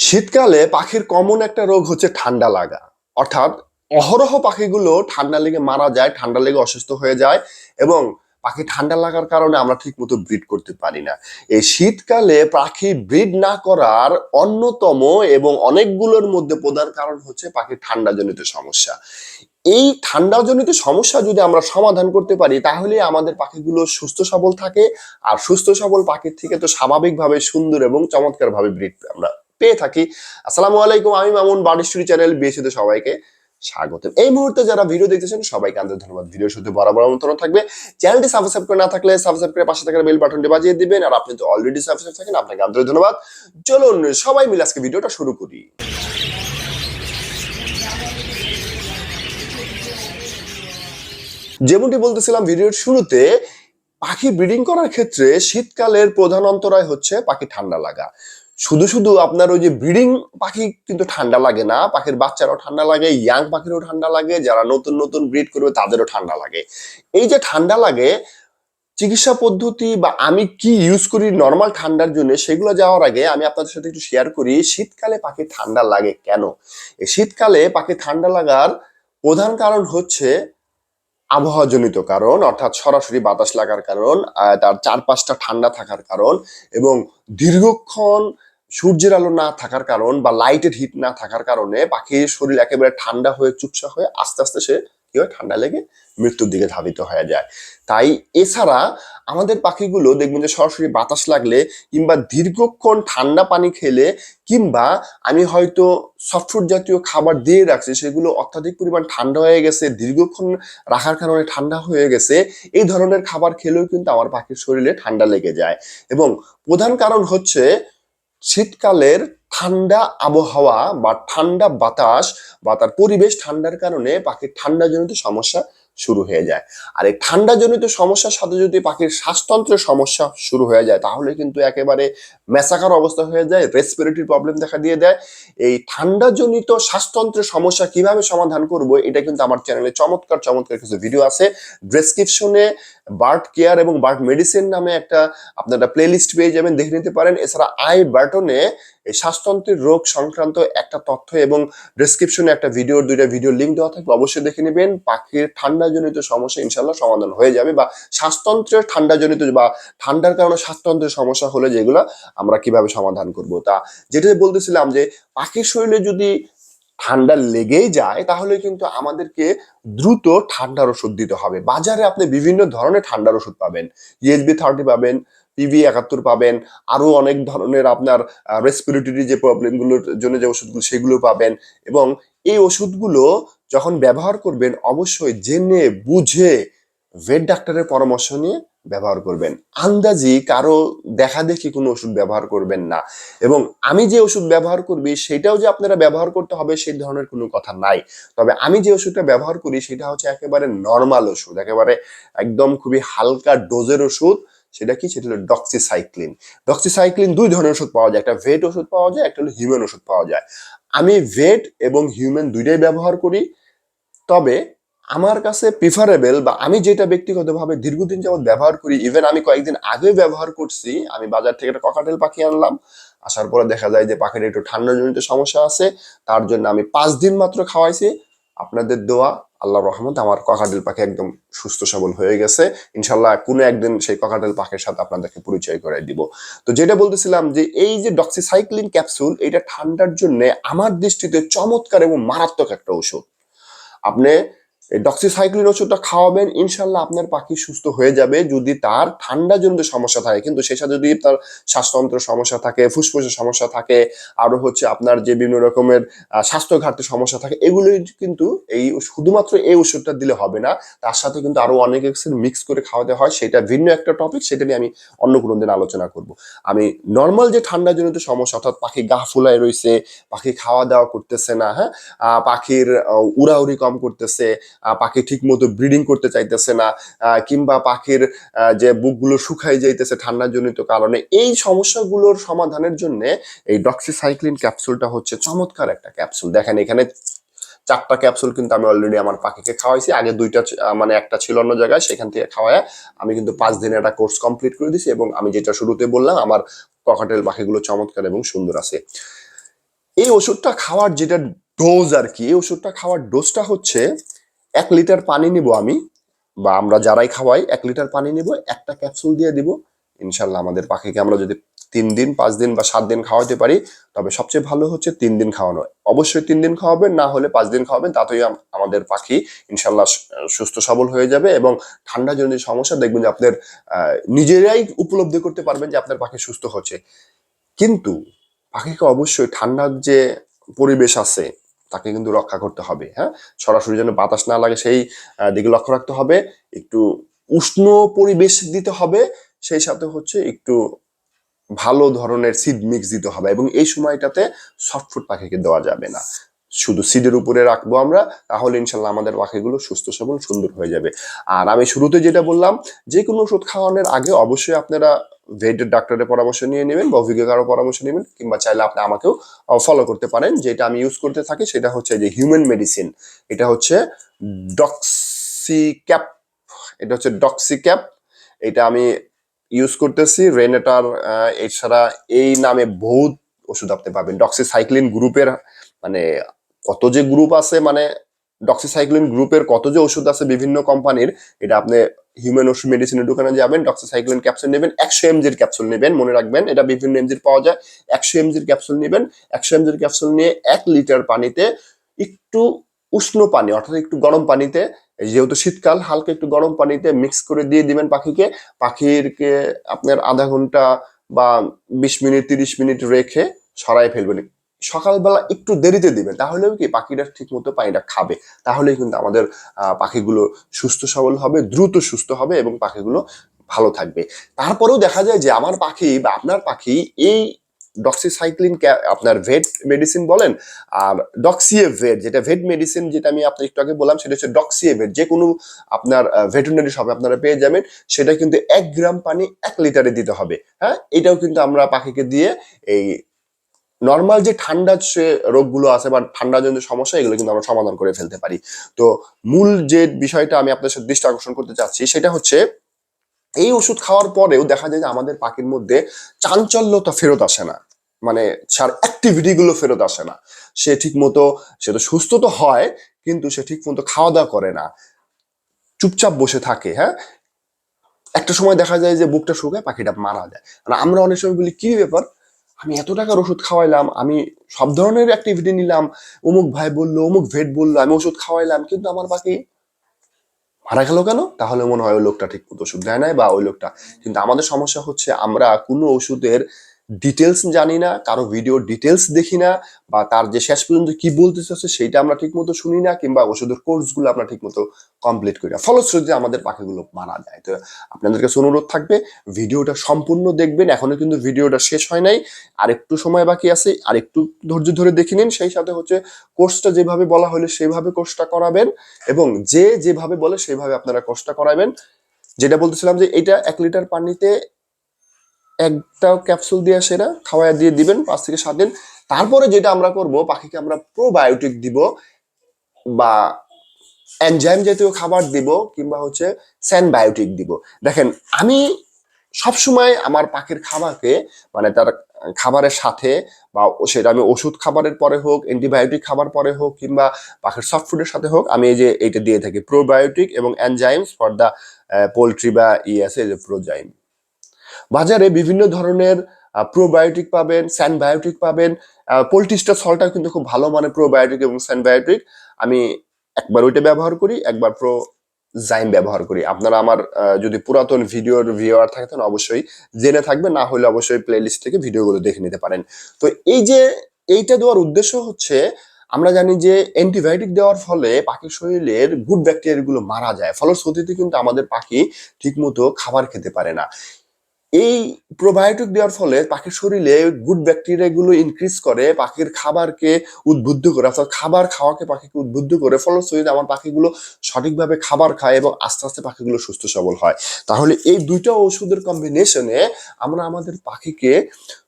শীতকালে পাখির কমন একটা রোগ হচ্ছে ঠান্ডা লাগা। অর্থাৎ অহরহ পাখিগুলো ঠান্ডা লেগে মারা যায়, ঠান্ডা লেগে অসুস্থ হয়ে যায় এবং পাখি ঠান্ডা লাগার কারণে আমরা ঠিক মতো ব্রিড করতে পারি না। এই শীতকালে পাখি ব্রিড না করার অন্যতম এবং অনেকগুলোর মধ্যে প্রধান কারণ হচ্ছে পাখির ঠান্ডাজনিত সমস্যা। এই ঠান্ডাজনিত সমস্যা যদি আমরা সমাধান করতে পারি, তাহলে আমাদের পাখিগুলো সুস্থ সবল থাকে। আর সুস্থ সবল পাখির থেকে তো স্বাভাবিকভাবে সুন্দর এবং চমৎকারভাবে ব্রিড আমরা পেয়ে থাকি। আসসালামু আলাইকুম, আমি মামুন স্টোরি চ্যানেল বিএসিতে সবাইকে স্বাগত এই মুহূর্তে যারা ভিডিও দেখতেছেন, সবাইকে আন্তরিক ধন্যবাদ। ভিডিওর সাথে বরাবর আমন্ত্রণ থাকবে। চ্যানেলটি সাবস্ক্রাইব করে না থাকলে সাবস্ক্রাইব করে পাশে থাকা বেল বাটনটি বাজিয়ে দিবেন। আর আপনি তো অলরেডি সাবস্ক্রাইব থাকেন, আপনাকে আন্তরিক ধন্যবাদ। চলুন, সবাই মিলে আজকে ভিডিওটা শুরু করি। যেমনটি বলতেছিলাম ভিডিওর শুরুতে, পাখি ব্রিডিং করার ক্ষেত্রে শীতকালের প্রধান অন্তরায় হচ্ছে পাখি ঠান্ডা লাগা। শুধু শুধু আপনার ওই যে ব্রিডিং পাখি কিন্তু ঠান্ডা লাগে না। পাখির বাচ্চারাও ঠান্ডা লাগে, ইয়াং পাখিরও ঠান্ডা লাগে, যারা নতুন নতুন ব্রিড করবে তাদেরও ঠান্ডা লাগে। এই যে ঠান্ডা লাগে, চিকিৎসা পদ্ধতি বা আমি কি ইউজ করি নর্মাল ঠান্ডার জন্য সেগুলো যাওয়ার আগে আমি আপনাদের সাথে একটু শেয়ার করি, শীতকালে পাখি ঠান্ডা লাগে কেন? শীতকালে পাখি ঠান্ডা লাগার প্রধান কারণ হচ্ছে আবহাওয়াজনিত কারণ, অর্থাৎ সরাসরি বাতাস লাগার কারণ তার চারপাশটা ঠান্ডা থাকার কারণ এবং দীর্ঘক্ষণ সূর্যের আলো না থাকার কারণ বা লাইটের হিট না থাকার কারণে পাখির শরীর একেবারে ঠান্ডা হয়ে চুপসা হয়ে আস্তে আস্তে সে কি হয়, ঠান্ডা লেগে মৃত্যুর দিকে ধাবিত হয়ে যায়। তাই এছাড়া আমাদের পাখিগুলো দেখবেন যে সরাসরি বাতাস লাগলে কিংবা দীর্ঘক্ষণ ঠান্ডা পানি খেলে কিংবা আমি হয়তো সফটফুড জাতীয় খাবার দিয়ে রাখছি, সেগুলো অত্যাধিক পরিমাণ ঠান্ডা হয়ে গেছে, দীর্ঘক্ষণ রাখার কারণে ঠান্ডা হয়ে গেছে, এই ধরনের খাবার খেলেও কিন্তু আমার পাখির শরীরে ঠান্ডা লেগে যায়। এবং প্রধান কারণ হচ্ছে শীতকালের ঠান্ডা আবহাওয়া বা ঠান্ডা বাতাস বা তার পরিবেশ ঠান্ডার কারণে পাখির ঠান্ডাজনিত সমস্যা শুরু হয়ে যায়। আর এই ঠান্ডাজনিত সমস্যার সাথে যদি পাখির শ্বাসতন্ত্রের সমস্যা শুরু হয়ে যায়, তাহলে কিন্তু একেবারে মেসাকার অবস্থা হয়ে যায় রেসপিরেটরি প্রবলেম দেখা দিয়ে দেয়। এই ঠান্ডাজনিত শ্বাসতন্ত্রের সমস্যা কীভাবে সমাধান করব, এটা কিন্তু আমার চ্যানেলে চমৎকার চমৎকার কিছু ভিডিও আছে। ডেসক্রিপশনে বার্ড কেয়ার এবং বার্ড মেডিসিন নামে একটা আপনারা প্লে লিস্ট পেয়ে যাবেন, দেখে নিতে পারেন। এছাড়া আই বাটনে এই শ্বাসতন্ত্রের রোগ সংক্রান্ত একটা তথ্য এবং ডিসক্রিপশনে একটা ভিডিওর দুইটা ভিডিও লিঙ্ক দেওয়া থাকবে। অবশ্যই দেখে নেবেন। পাখির ঠান্ডাজনিত সমস্যা ইনশাল্লাহ সমাধান হয়ে যাবে বা শ্বাসতন্ত্রের ঠান্ডাজনিত বা ঠান্ডার কারণে শ্বাসতন্ত্রের সমস্যা হলে যেগুলো আমরা কীভাবে সমাধান করব। তা যেটা বলতেছিলাম যে, পাখির শরীরে যদি ঠান্ডা লেগেই যায়, তাহলে কিন্তু আমাদেরকে দ্রুত ঠান্ডার ওষুধ দিতে হবে। বাজারে আপনি বিভিন্ন ধরনের ঠান্ডার ওষুধ পাবেন। ইএসবি থার্টি পাবেন পিভি একাত্তর পাবেন আরও অনেক ধরনের আপনার রেসপিরেটরি যে প্রবলেমগুলোর জন্য যে ওষুধগুলো, সেগুলো পাবেন এবং এই ওষুধগুলো যখন ব্যবহার করবেন, অবশ্যই জেনে বুঝে ভেট ডাক্তারের পরামর্শ নিয়ে ব্যবহার করবেন। আন্দাজি কারও দেখা দেখি কোনো ওষুধ ব্যবহার করবেন না। এবং আমি যে ওষুধ ব্যবহার করবি, সেটাও যে আপনারা ব্যবহার করতে হবে সেই ধরনের কোনো কথা নাই। তবে আমি যে ওষুধটা ব্যবহার করি, সেটা হচ্ছে একেবারে নর্মাল ওষুধ, একেবারে একদম খুবই হালকা ডোজের ওষুধ। সেটা কি? সেটা হলো ডক্সিসাইক্লিন ডক্সিসাইক্লিন দুই ধরনের ওষুধ পাওয়া যায়। একটা ভেট ওষুধ পাওয়া যায়, একটা হলো হিউম্যান ওষুধ পাওয়া যায়। আমি ভেট এবং হিউম্যান দুইটাই ব্যবহার করি। তবে আমার কাছে প্রিফারেবল বা আমি যেটা ব্যক্তিগতভাবে দীর্ঘদিন যাবত ব্যবহার করি ইভেন আমি কয়েকদিন আগে ব্যবহার করছি, আমি বাজার থেকে একটা ককাটেল পাখি আনলাম, আসার পরে দেখা যায় যে পাখির একটু ঠান্ডা জনিত সমস্যা আছে, তার জন্য আমি পাঁচ দিন মাত্র খাওয়াইছি। আপনাদের দোয়া আল্লাহ রহমত আমার ককাটেল পাখি একদম সুস্থ সবল হয়ে গেছে। ইনশাল্লাহ কোনো একদিন সেই ককাটেল পাখির সাথে আপনাদেরকে পরিচয় করে দিব। তো যেটা বলতেছিলাম যে এই যে ডক্সিসাইক্লিন ক্যাপসুল এটা ঠান্ডার জন্য আমার দৃষ্টিতে চমৎকার এবং মারাত্মক একটা ওষুধ আপনি এই ডক্সিসাইক্লিন ওষুধটা খাওয়াবেন, ইনশাল্লাহ আপনার পাখি সুস্থ হয়ে যাবে। যদি তার ঠান্ডা জনিত সমস্যা থাকে, কিন্তু সে সাথে যদি তার শ্বাসতন্ত্রের সমস্যা থাকে, ফুসফুসের সমস্যা থাকে, আরও হচ্ছে আপনার যে বিভিন্ন রকমের স্বাস্থ্য ঘাটতির সমস্যা থাকে, এগুলোই কিন্তু এই শুধুমাত্র এই ওষুধটা দিলে হবে না। তার সাথে কিন্তু আরও অনেক মিক্স করে খাওয়াতে হয়। সেটা ভিন্ন একটা টপিক সেটা নিয়ে আমি অন্য কোনো দিন আলোচনা করব। আমি নর্মাল যে ঠান্ডা জনিত সমস্যা, অর্থাৎ পাখি গা ফুলায় রয়েছে পাখি খাওয়া দাওয়া করতেছে না হ্যাঁ? পাখির উড়াউড়ি কম করতেছে পাখি ঠিক মতো ব্রিডিং করতে চাইতেছে না কিংবা পাখির যে বুকগুলো শুকাই যাইতেছে ঠান্ডাজনিত কারণে, এই সমস্যাগুলোর সমাধানের জন্য এই ডক্সিসাইক্লিন ক্যাপসুলটা হচ্ছে চমৎকার একটা ক্যাপসুল দেখেন, এখানে চারটা ক্যাপসুল কিন্তু আমি অলরেডি আমার পাখিকে খাওয়াইছি। আগে দুইটা মানে একটা ছিল অন্য জায়গায়, সেখান থেকে খাওয়ায় আমি কিন্তু পাঁচ দিনের একটা কোর্স কমপ্লিট করে দিছি এবং আমি যেটা শুরুতে বললাম, আমার ককাটেল পাখিগুলো চমৎকার এবং সুন্দর আছে। এই ওষুধটা খাওয়ার যেটা ডোজ আর কি, এই ওষুধটা খাওয়ার ডোজটা হচ্ছে এক লিটার পানি নিব আমি, বা আমরা যারাই খাওয়াই, এক লিটার পানি নিব, একটা ক্যাপসুল দিয়ে দিব। ইনশাল্লাহ আমাদের পাখিকে আমরা যদি তিন দিন, পাঁচ দিন বা সাত দিন খাওয়াতে পারি, তবে সবচেয়ে ভালো হচ্ছে তিন দিন খাওয়ানো। অবশ্যই তিন দিন খাওয়াবেন, না হলে পাঁচ দিন খাওয়াবেন, তাতেই আমাদের পাখি ইনশাল্লাহ সুস্থ সবল হয়ে যাবে এবং ঠান্ডা জনিত সমস্যা দেখবেন যে আপনার নিজেরাই উপলব্ধি করতে পারবেন যে আপনার পাখি সুস্থ হচ্ছে। কিন্তু পাখিকে অবশ্যই ঠান্ডার যে পরিবেশ আছে তাকে কিন্তু রক্ষা করতে হবে হ্যাঁ? সরাসরি যেন বাতাস না লাগে সেই দিকে লক্ষ্য রাখতে হবে, একটু উষ্ণ পরিবেশ দিতে হবে, সেই সাথে হচ্ছে একটু ভালো ধরনের সিড মিক্স দিতে হবে এবং এই সময়টাতে সফট ফুড পাখিকে দেওয়া যাবে না। শুধু সিডের উপরে রাখব আমরা, তাহলে ইনশাল্লাহ আমাদের পাখিগুলো সুস্থ সবল, সুন্দর হয়ে যাবে। আর আমি শুরুতে যেটা বললাম, যে কোনো ওষুধ খাওয়ানোর আগে অবশ্যই আপনারা ভেটের ডাক্তারের পরামর্শ নিয়ে নেবেন বা অভিজ্ঞ কারও পরামর্শ নেবেন, কিংবা চাইলে আপনি আমাকেও ফলো করতে পারেন। যেটা আমি ইউজ করতে থাকি সেটা হচ্ছে যে হিউম্যান মেডিসিন এটা হচ্ছে ডক্সি ক্যাপ এটা হচ্ছে ডক্সি ক্যাপ এটা আমি ইউজ করতেছি। রেনেটার এছাড়া এই নামে বহুত ওষুধ আপনি পাবেন। ডক্সিসাইক্লিন গ্রুপের মানে কত যে গ্রুপ আছে মানে ডক্সিসাইক্লিন গ্রুপের কত যে ওষুধ আছে বিভিন্ন কোম্পানির এটা আপনি হিউম্যান ওষুধ মেডিসিনের দোকানে যাবেন ডক্সিসাইক্লিন ক্যাপসুল নেবেন, একশো এমজির ক্যাপসুল নেবেন, মনে রাখবেন, এটা বিভিন্ন এমজির পাওয়া যায়, একশো এমজির ক্যাপসুল নেবেন, একশো এমজির ক্যাপসুল নিয়ে এক লিটার পানিতে একটু উষ্ণ পানি, অর্থাৎ একটু গরম পানিতে যেহেতু শীতকাল, হালকা একটু গরম পানিতে মিক্স করে দিয়ে দিবেন পাখিকে, পাখিরকে আপনার আধা ঘণ্টা বা বিশ মিনিট, তিরিশ মিনিট রেখে সরাই ফেলবেন। সকালবেলা একটু দেরিতে দিবেন তাহলেও কি পাখিটা ঠিক মতো পানিটা খাবে? তাহলেই কিন্তু আমাদের পাখিগুলো সুস্থ সবল হবে, দ্রুত সুস্থ হবে এবং পাখিগুলো ভালো থাকবে। তারপরেও দেখা যায় যে আমার পাখি বা আপনার পাখি এই ডক্সিসাইক্লিন আপনার ভেট মেডিসিন বলেন, আর ডক্সিয়ে ভেট যেটা ভেট মেডিসিন যেটা আমি আপনার একটু আগে বললাম, সেটা হচ্ছে ডক্সিয়ে ভেট যে কোনো আপনার ভেটেরিনারি শপে আপনারা পেয়ে যাবেন, সেটা কিন্তু এক গ্রাম পানি এক লিটারে দিতে হবে। হ্যাঁ? এটাও কিন্তু আমরা পাখিকে দিয়ে এই নর্মাল যে ঠান্ডা রোগগুলো আছে বা ঠান্ডাজনিত সমস্যা, এগুলো কিন্তু আমরা সমাধান করে ফেলতে পারি। তো মূল যে বিষয়টা আমি আপনার সাথে দৃষ্টি আকর্ষণ করতে চাচ্ছি, সেটা হচ্ছে এই ওষুধ খাওয়ার পরেও দেখা যায় যে আমাদের পাখির মধ্যে চাঞ্চল্যতা ফেরত আসে না। মানে তার অ্যাক্টিভিটি গুলো ফেরত আসে না। সে ঠিক মতো সে তো সুস্থ তো হয়, কিন্তু সে ঠিক মতো খাওয়া দাওয়া করে না। চুপচাপ বসে থাকে হ্যাঁ? একটা সময় দেখা যায় যে বুকটা শুকায়, পাখিটা মারা যায়। আর আমরা অনেক সময় বলি, কি ব্যাপার? আমি এত টাকার ওষুধ খাওয়াইলাম, আমি সব ধরনের অ্যাক্টিভিটি নিলাম। অমুক ভাই বলল, অমুক ভেট বলল, আমি ওষুধ খাওয়াইলাম, কিন্তু আমার বাকি মারা গেল কেন? তাহলে মনে হয় ওই লোকটা ঠিক মতো ওষুধ দেয় নাই বা ওই লোকটা কিন্তু আমাদের সমস্যা হচ্ছে আমরা কোনো ওষুধের ডিটেলস জানি না, কারও ভিডিও ডিটেলস দেখি না, বা তার যে শেষ পর্যন্ত কি বলতে চাচ্ছে সেইটা আমরা ঠিক মতো শুনি না, কিংবা ওষুধের কোর্সগুলো আমরা ঠিক মতো কমপ্লিট করি না। ফলশ্রুতিতে আমাদের পাখিগুলো মারা যায়। তো আপনাদের কাছে অনুরোধ থাকবে ভিডিওটা সম্পূর্ণ দেখবেন। এখনও কিন্তু ভিডিওটা শেষ হয় নাই। আর একটু সময় বাকি আছে আর একটু ধৈর্য ধরে দেখে নিন। সেই সাথে হচ্ছে কোর্সটা যেভাবে বলা হলে সেইভাবে কোর্সটা করাবেন, এবং যে যেভাবে বলে সেইভাবে আপনারা কোর্সটা করাবেন। যেটা বলতেছিলাম যে, এটা এক লিটার পানিতে একটা ক্যাপসুল দিয়ে সেটা খাওয়ায় দিয়ে দিবেন পাঁচ থেকে সাত দিন। তারপরে যেটা আমরা করব, পাখিকে আমরা প্রোবায়োটিক দিব বা এনজাইম জাতীয় খাবার দিব কিংবা হচ্ছে স্যানবায়োটিক দিব। দেখেন, আমি সবসময় আমার পাখির খাবারকে মানে তার খাবারের সাথে বা সেটা আমি ওষুধ খাবারের পরে হোক অ্যান্টিবায়োটিক খাবার পরে হোক কিংবা পাখির সফট ফুডের সাথে হোক, আমি এই যে এইটা দিয়ে থাকি। প্রোবায়োটিক এবং এনজাইমস ফর দ্য পোলট্রি বা ই আছে যে প্রোজাইম বাজারে বিভিন্ন ধরনের প্রোবায়োটিক পাবেন স্যানবায়োটিক পাবেন। পোলট্রিস্টার সলটা কিন্তু খুব ভালো মানে প্রোবায়োটিক এবং স্যানবায়োটিক আমি একবার ওইটা ব্যবহার করি, একবার প্রো জাইম ব্যবহার করি। আপনারা আমার যদি পুরাতন ভিডিওর ভিউয়ার থাকেন, অবশ্যই জেনে থাকবেন। না হলে অবশ্যই প্লে লিস্ট থেকে ভিডিওগুলো দেখে নিতে পারেন। তো এই যে এইটা দেওয়ার উদ্দেশ্য হচ্ছে, আমরা জানি যে অ্যান্টিবায়োটিক দেওয়ার ফলে পাখির শরীরের গুড ব্যাকটেরিয়াগুলো মারা যায়। ফলশ্রুতিতে কিন্তু আমাদের পাখি ঠিকমতো খাবার খেতে পারে না। এই প্রোবায়োটিক দেওয়ার ফলে পাখির শরীরে গুড ব্যাকটেরিয়াগুলো ইনক্রিজ করে, পাখির খাবারকে উদ্বুদ্ধ করে, অর্থাৎ খাবার খাওয়াকে পাখিকে উদ্বুদ্ধ করে, ফলশ্রুতিতে আমার পাখিগুলো সঠিকভাবে খাবার খায় এবং আস্তে আস্তে পাখিগুলো সুস্থ সবল হয়। তাহলে এই দুইটা ওষুধের কম্বিনেশনে আমরা আমাদের পাখিকে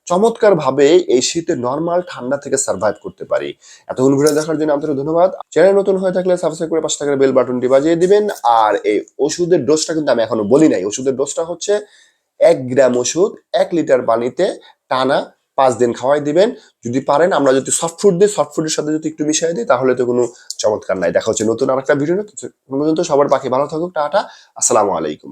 চমৎকার ভাবে এই শীতে নর্মাল ঠান্ডা থেকে সার্ভাইভ করতে পারি। এতক্ষণ ভিডিও দেখার জন্য আপনাদের ধন্যবাদ। চ্যানেল নতুন হয়ে থাকলে সাবস্ক্রাইব করে পাঁচ টাকার বেল বাটনটি বাজিয়ে দিবেন। আর এই ওষুধের ডোজটা কিন্তু আমি এখনও বলি নাই। ওষুধের ডোজটা হচ্ছে এক গ্রাম ওষুধ এক লিটার পানিতে টানা পাঁচ দিন খাওয়াই দিবেন। যদি পারেন, আমরা যদি সফট ফুড দিই সফট ফুডের সাথে যদি একটু মিশিয়ে দিই, তাহলে তো কোনো চমৎকার নাই। দেখা হচ্ছে নতুন আরেকটা ভিডিও পর্যন্ত সবার পাখি ভালো থাকুক, টাটা, আসসালামু আলাইকুম।